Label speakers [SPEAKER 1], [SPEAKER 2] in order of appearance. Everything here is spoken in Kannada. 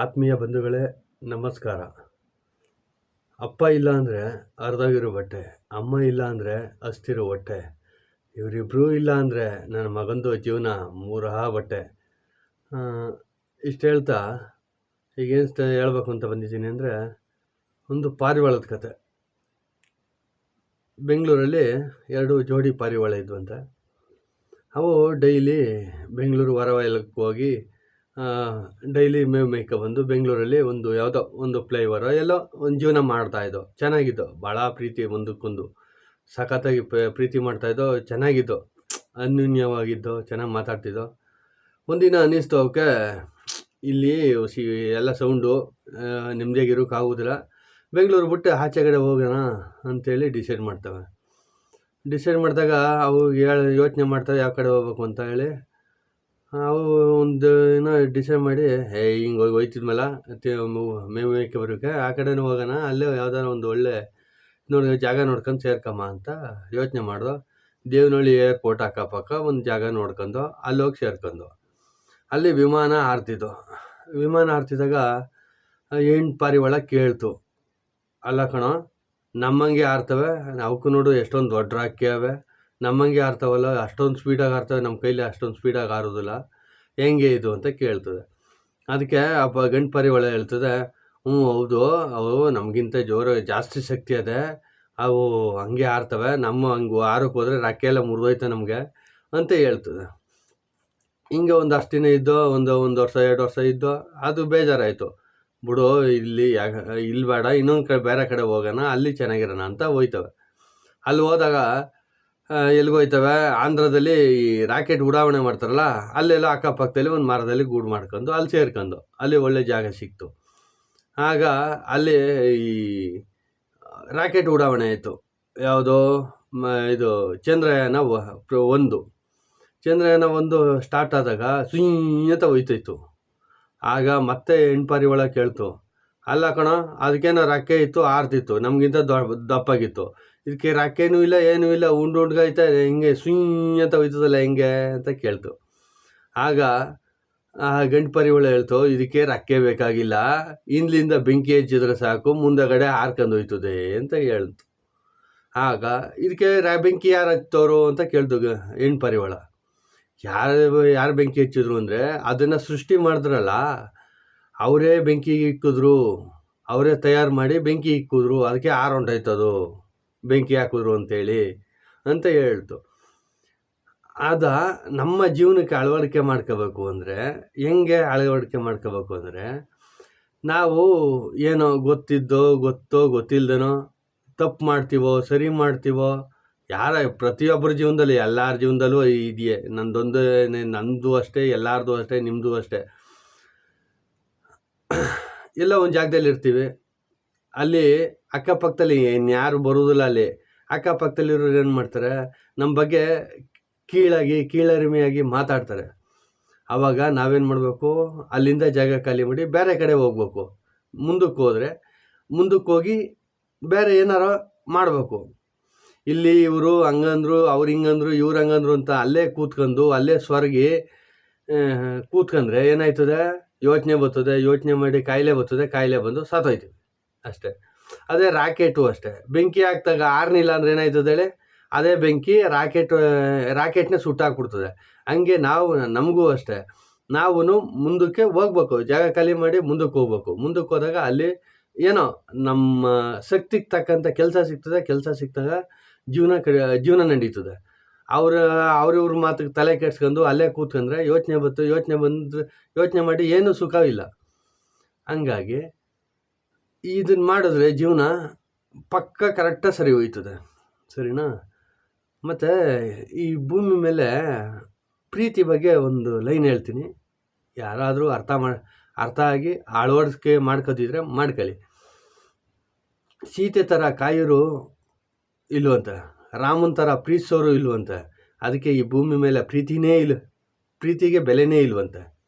[SPEAKER 1] ಆತ್ಮೀಯ ಬಂಧುಗಳೇ, ನಮಸ್ಕಾರ. ಅಪ್ಪ ಇಲ್ಲ ಅಂದರೆ ಅರ್ಧಾಗಿರೋ ಬಟ್ಟೆ, ಅಮ್ಮ ಇಲ್ಲ ಅಂದರೆ ಅಸ್ತಿರೋ ಹೊಟ್ಟೆ ಇವರಿಬ್ಬರೂ ಇಲ್ಲ ಅಂದರೆ ನನ್ನ ಮಗಂದು ಜೀವನ ಮೂರಹ ಬಟ್ಟೆ. ಇಷ್ಟು ಹೇಳ್ತಾ ಈಗೇನು ಹೇಳ್ಬೇಕು ಅಂತ ಬಂದಿದ್ದೀನಿ ಅಂದರೆ ಒಂದು ಪಾರಿವಾಳದ ಕತೆ. ಬೆಂಗಳೂರಲ್ಲಿ ಎರಡು ಜೋಡಿ ಪಾರಿವಾಳ ಇದ್ವಂತೆ. ಅವು ಡೈಲಿ ಬೆಂಗಳೂರು ಹೊರವಲಯಕ್ಕೆ ಹೋಗಿ ಡೈಲಿ ಮೇಕ ಮೇಯ್ಕೊಬಂದು ಬೆಂಗಳೂರಲ್ಲಿ ಒಂದು ಯಾವುದೋ ಒಂದು ಫ್ಲೈಓವರೋ ಎಲ್ಲೋ ಒಂದು ಜೀವನ ಮಾಡ್ತಾಯಿದ್ದೋ ಚೆನ್ನಾಗಿದ್ದು, ಭಾಳ ಪ್ರೀತಿ ಒಂದಕ್ಕೊಂದು ಸಖತ್ತಾಗಿ ಪ್ರೀತಿ ಮಾಡ್ತಾಯಿದ್ದೋ ಚೆನ್ನಾಗಿದ್ದು, ಅನ್ಯೂನ್ಯವಾಗಿದ್ದು, ಚೆನ್ನಾಗಿ ಮಾತಾಡ್ತಿದ್ದೋ, ಒಂದಿನ ಅನ್ನಿಸ್ತು ಅವಕ್ಕೆ, ಇಲ್ಲಿ ಸಿ, ಎಲ್ಲ ಸೌಂಡು ನೆಮ್ಮದಿಯಾಗಿರೋಕ್ಕಾಗೋದಿಲ್ಲ ಬೆಂಗಳೂರು ಬಿಟ್ಟು ಆಚೆ ಕಡೆ ಹೋಗೋಣ ಅಂಥೇಳಿ ಡಿಸೈಡ್ ಮಾಡ್ತವೆ. ಡಿಸೈಡ್ ಮಾಡಿದಾಗ ಅವು ಹೇಳಿ, ಯೋಚನೆ ಮಾಡ್ತವೆ ಯಾವ ಕಡೆ ಹೋಗ್ಬೇಕು ಅಂತ ಹೇಳಿ ಅವು ಒಂದು ಏನೋ ಡಿಸೈಡ್ ಮಾಡಿ, ಹೇ, ಹಿಂಗೆ ಹೋಗಿ ಹೋಯ್ತಿದ್ಮೇಲೆ ಮೇವು ಮೇಕೆ ಬರೋಕೆ, ಆ ಕಡೆನೂ ಹೋಗೋಣ, ಅಲ್ಲೇ ಯಾವ್ದಾರ ಒಂದು ಒಳ್ಳೆ ನೋಡಿ, ಜಾಗ ನೋಡ್ಕೊಂಡು ಸೇರ್ಕಮ್ಮ ಅಂತ ಯೋಚನೆ ಮಾಡ್ದೋ, ದೇವನಹಳ್ಳಿ ಏರ್ಪೋರ್ಟ್ ಅಕ್ಕಪಕ್ಕ ಒಂದು ಜಾಗ ನೋಡ್ಕೊಂಡು ಅಲ್ಲಿ ಹೋಗಿ ಸೇರ್ಕೊಂಡು. ಅಲ್ಲಿ ವಿಮಾನ ಹಾರ್ತಿದ್ದು ವಿಮಾನ ಹಾರ್ತಿದ್ದಾಗ ಪಾರಿ ಒಳಗೆ ಕೇಳ್ತು. ಅಲ್ಲ ಕಣೋ, ನಮ್ಮಂಗೆ ಹಾರ್ತವೆ ಅವಕ್ಕೂ ನೋಡು ಎಷ್ಟೊಂದು ದೊಡ್ಡ ರಾಕಿ ಅವೆ ನಮ್ಮಂಗೆ ಆಡ್ತಾವಲ್ಲ ಅಷ್ಟೊಂದು ಸ್ಪೀಡಾಗಿ ಆರ್ತವೆ ನಮ್ಮ ಕೈಲಿ ಅಷ್ಟೊಂದು ಸ್ಪೀಡಾಗಿ ಆರೋದಿಲ್ಲ ಹೆಂಗೆ ಇದು ಅಂತ ಕೇಳ್ತದೆ. ಅದಕ್ಕೆ ಅಪ್ಪ ಗಂಡು ಪರಿವಾಳ ಹೇಳ್ತದೆ, ಹ್ಞೂ ಹೌದು, ಅವು ನಮಗಿಂತ ಜೋರ ಜಾಸ್ತಿ ಶಕ್ತಿ ಅದೆ, ಅವು ಹಂಗೆ ಆರ್ತವೆ ನಮ್ಮ ಹಂಗೆ ಆರೋಕ್ಕೆ ಹೋದರೆ ರೆಕ್ಕೆ ಎಲ್ಲ ಮುರಿದೋಯ್ತೆ ನಮಗೆ ಅಂತ ಹೇಳ್ತದೆ. ಹಿಂಗೆ ಒಂದು ಅಷ್ಟು ದಿನ ಇದ್ದೋ, ಒಂದು ಒಂದು ವರ್ಷ, ಎರಡು ವರ್ಷ ಇದ್ದೋ, ಅದು ಬೇಜಾರಾಯಿತು. ಬಿಡು, ಇಲ್ಲಿ ಯಾಕೆ ಇಲ್ಲಿ ಬೇಡ ಇನ್ನೊಂದು ಕಡೆ, ಬೇರೆ ಕಡೆ ಹೋಗೋಣ, ಅಲ್ಲಿ ಚೆನ್ನಾಗಿರೋಣ ಅಂತ ಹೋಯ್ತವೆ. ಅಲ್ಲಿ ಹೋದಾಗ ಎಲ್ಲಿಗೋಯ್ತವೆ ಆಂಧ್ರದಲ್ಲಿ ಈ ರಾಕೆಟ್ ಉಡಾವಣೆ ಮಾಡ್ತಾರಲ್ಲ, ಅಲ್ಲೆಲ್ಲ ಅಕ್ಕಪಕ್ಕದಲ್ಲಿ ಒಂದು ಮರದಲ್ಲಿ ಗೂಡು ಮಾಡ್ಕೊಂಡು ಅಲ್ಲಿ ಸೇರ್ಕೊಂಡು, ಅಲ್ಲಿ ಒಳ್ಳೆ ಜಾಗ ಸಿಕ್ತು. ಆಗ ಅಲ್ಲಿ ಈ ರಾಕೆಟ್ ಉಡಾವಣೆ ಆಯಿತು. ಯಾವುದೋ ಇದು ಚಂದ್ರಯಾನ ಒಂದು. ಚಂದ್ರಯಾನ ಒಂದು ಸ್ಟಾರ್ಟ್ ಆದಾಗ ಸುಂಯತ ಹೋಯ್ತಾಯಿತ್ತು ಆಗ ಮತ್ತೆ ಒಳಗೆ ಕೇಳ್ತು, ಅಲ್ಲ ಕಣೋ, ಅದಕ್ಕೇನೋ ರೆಕ್ಕೆ ಇತ್ತು, ಆರ್ತಿತ್ತು, ನಮಗಿಂತ ದೊಡ್ಡ ದಪ್ಪಾಗಿತ್ತು. ಇದಕ್ಕೆ ರಾಕೇನೂ ಇಲ್ಲ, ಏನೂ ಇಲ್ಲ, ಉಂಡು ಉಂಡ್ಗಾಯ್ತಾ ಹಿಂಗೆ ಸುಯ್ ಅಂತ ಹೋಯ್ತದಲ್ಲ ಹೆಂಗೆ ಅಂತ ಕೇಳ್ತು. ಆಗ ಆ ಗಂಡು ಪರಿವಳ ಹೇಳ್ತು, ಇದಕ್ಕೆ ರಕ್ಕೆ ಬೇಕಾಗಿಲ್ಲ. ಹಿಂದ್ಲಿಂದ ಬೆಂಕಿ ಹಚ್ಚಿದ್ರೆ ಸಾಕು, ಮುಂದಗಡೆ ಹಾರ್ಕೊಂಡು ಹೋಯ್ತದೆ ಅಂತ ಹೇಳ್ತು. ಆಗ ಇದಕ್ಕೆ ರಾ, ಬೆಂಕಿ ಯಾರು ಹಚ್ತವರು ಅಂತ ಕೇಳ್ತು ಹೆಣ್ಣು ಪರಿವಳ. ಯಾರು ಯಾರು ಬೆಂಕಿ ಹಚ್ಚಿದ್ರು ಅಂದರೆ ಅದನ್ನು ಸೃಷ್ಟಿ ಮಾಡಿದ್ರಲ್ಲ, ಅವರೇ ಬೆಂಕಿ ಇಕ್ಕಿದ್ರು ಅವರೇ ತಯಾರು ಮಾಡಿ ಬೆಂಕಿ ಇಕ್ಕಿದ್ರು ಅದಕ್ಕೆ ಆರು ಹೊಂಟೋಯ್ತದು ಬೆಂಕಿ ಹಾಕಿದ್ರು ಅಂತೇಳಿ ಅಂತ ಹೇಳ್ತು. ಅದ ನಮ್ಮ ಜೀವನಕ್ಕೆ ಅಳವಡಿಕೆ ಮಾಡ್ಕೋಬೇಕು ಅಂದರೆ, ಹೆಂಗೆ ಅಳವಡಿಕೆ ಮಾಡ್ಕೋಬೇಕು ಅಂದರೆ, ನಾವು ಏನೋ ಗೊತ್ತಿದ್ದೋ ಗೊತ್ತೋ ಗೊತ್ತಿಲ್ಲದೇನೋ ತಪ್ಪು ಮಾಡ್ತೀವೋ ಸರಿ ಮಾಡ್ತೀವೋ, ಯಾರ ಪ್ರತಿಯೊಬ್ಬರ ಜೀವನದಲ್ಲಿ ಎಲ್ಲರ ಜೀವನದಲ್ಲೂ ಇದೆಯೇ, ನಂದೊಂದು, ನಂದು ಅಷ್ಟೇ, ಎಲ್ಲರದು ಅಷ್ಟೇ ನಿಮ್ಮದು ಅಷ್ಟೇ. ಎಲ್ಲ ಒಂದು ಜಾಗದಲ್ಲಿ ಇರ್ತೀವಿ. ಅಲ್ಲಿ ಅಕ್ಕಪಕ್ಕದಲ್ಲಿ ಇನ್ಯಾರು ಬರುವುದಿಲ್ಲ ಅಲ್ಲಿ. ಅಕ್ಕಪಕ್ಕದಲ್ಲಿರೋರು ಏನು ಮಾಡ್ತಾರೆ? ನಮ್ಮ ಬಗ್ಗೆ ಕೀಳಾಗಿ, ಕೀಳರಿಮೆಯಾಗಿ ಮಾತಾಡ್ತಾರೆ. ಆವಾಗ ನಾವೇನು ಮಾಡಬೇಕು? ಅಲ್ಲಿಂದ ಜಾಗ ಖಾಲಿ ಮಾಡಿ ಬೇರೆ ಕಡೆ ಹೋಗ್ಬೇಕು. ಮುಂದಕ್ಕೆ ಹೋದರೆ ಮುಂದಕ್ಕೆ ಹೋಗಿ ಬೇರೆ ಏನಾರು ಮಾಡಬೇಕು. ಇಲ್ಲಿ ಇವರು ಹಂಗಂದ್ರು, ಅವ್ರು ಹಿಂಗಂದ್ರು, ಇವ್ರು ಹಂಗಂದ್ರು ಅಂತ ಅಲ್ಲೇ ಕೂತ್ಕೊಂಡು, ಅಲ್ಲೇ ಸ್ವರ್ಗಿ ಕೂತ್ಕಂದ್ರೆ ಏನಾಯ್ತದೆ? ಯೋಚನೆ ಬರ್ತದೆ, ಯೋಚನೆ ಮಾಡಿ ಕಾಯಿಲೆ ಬರ್ತದೆ, ಕಾಯಿಲೆ ಬಂದು ಸತ್ತೋಯ್ತೀವಿ ಅಷ್ಟೇ. ಅದೇ ರಾಕೆಟು ಅಷ್ಟೇ. ಬೆಂಕಿ ಹಾಕ್ದಾಗ ಆರ್ನಿಲ್ಲ ಅಂದ್ರೆ ಏನಾಯ್ತದೆ ಹೇಳಿ? ಅದೇ ಬೆಂಕಿ ರಾಕೆಟ್, ರಾಕೆಟ್ನ ಸುಟ್ಟಾಕ್ಬಿಡ್ತದೆ ಹಂಗೆ ನಾವು, ನಮಗೂ ಅಷ್ಟೇ. ನಾವು ಮುಂದಕ್ಕೆ ಹೋಗ್ಬೇಕು. ಜಾಗ ಖಾಲಿ ಮಾಡಿ ಮುಂದಕ್ಕೆ ಹೋಗ್ಬೇಕು. ಮುಂದಕ್ಕೆ ಹೋದಾಗ ಅಲ್ಲಿ ಏನೋ ನಮ್ಮ ಶಕ್ತಿಗೆ ತಕ್ಕಂಥ ಕೆಲಸ ಸಿಗ್ತದೆ. ಕೆಲಸ ಸಿಕ್ತಾಗ ಜೀವನ ಜೀವನ ನಡೀತದೆ. ಅವ್ರ, ಅವ್ರಿವ್ರ ಮಾತಿಗೆ ತಲೆ ಕೆಡ್ಸ್ಕೊಂಡು ಅಲ್ಲೇ ಕೂತ್ಕೊಂಡ್ರೆ ಯೋಚನೆ ಬಂತು ಯೋಚನೆ ಬಂದು ಯೋಚನೆ ಮಾಡಿ ಏನೂ ಸುಖವಿಲ್ಲ. ಹಂಗಾಗಿ ಇದನ್ನು ಮಾಡಿದ್ರೆ ಜೀವನ ಪಕ್ಕ ಕರೆಕ್ಟಾಗಿ ಸರಿ ಹೋಯ್ತದೆ. ಸರಿನಾ? ಮತ್ತು ಈ ಭೂಮಿ ಮೇಲೆ ಪ್ರೀತಿ ಬಗ್ಗೆ ಒಂದು ಲೈನ್ ಹೇಳ್ತೀನಿ. ಯಾರಾದರೂ ಅರ್ಥ ಮಾಡಿ ಅರ್ಥ ಆಗಿ ಅಳವಡಿಕೆ ಮಾಡ್ಕೋದಿದ್ರೆ ಮಾಡ್ಕೊಳ್ಳಿ. ಸೀತೆ ಥರ ಕಾಯೋರು ಇಲ್ವಂತೆ. ರಾಮನ ಥರ ಪ್ರೀತಿಸೋರು ಇಲ್ವಂತೆ. ಅದಕ್ಕೆ ಈ ಭೂಮಿ ಮೇಲೆ ಪ್ರೀತಿನೇ ಇಲ್ಲ, ಪ್ರೀತಿಗೆ ಬೆಲೆನೇ ಇಲ್ವಂತೆ.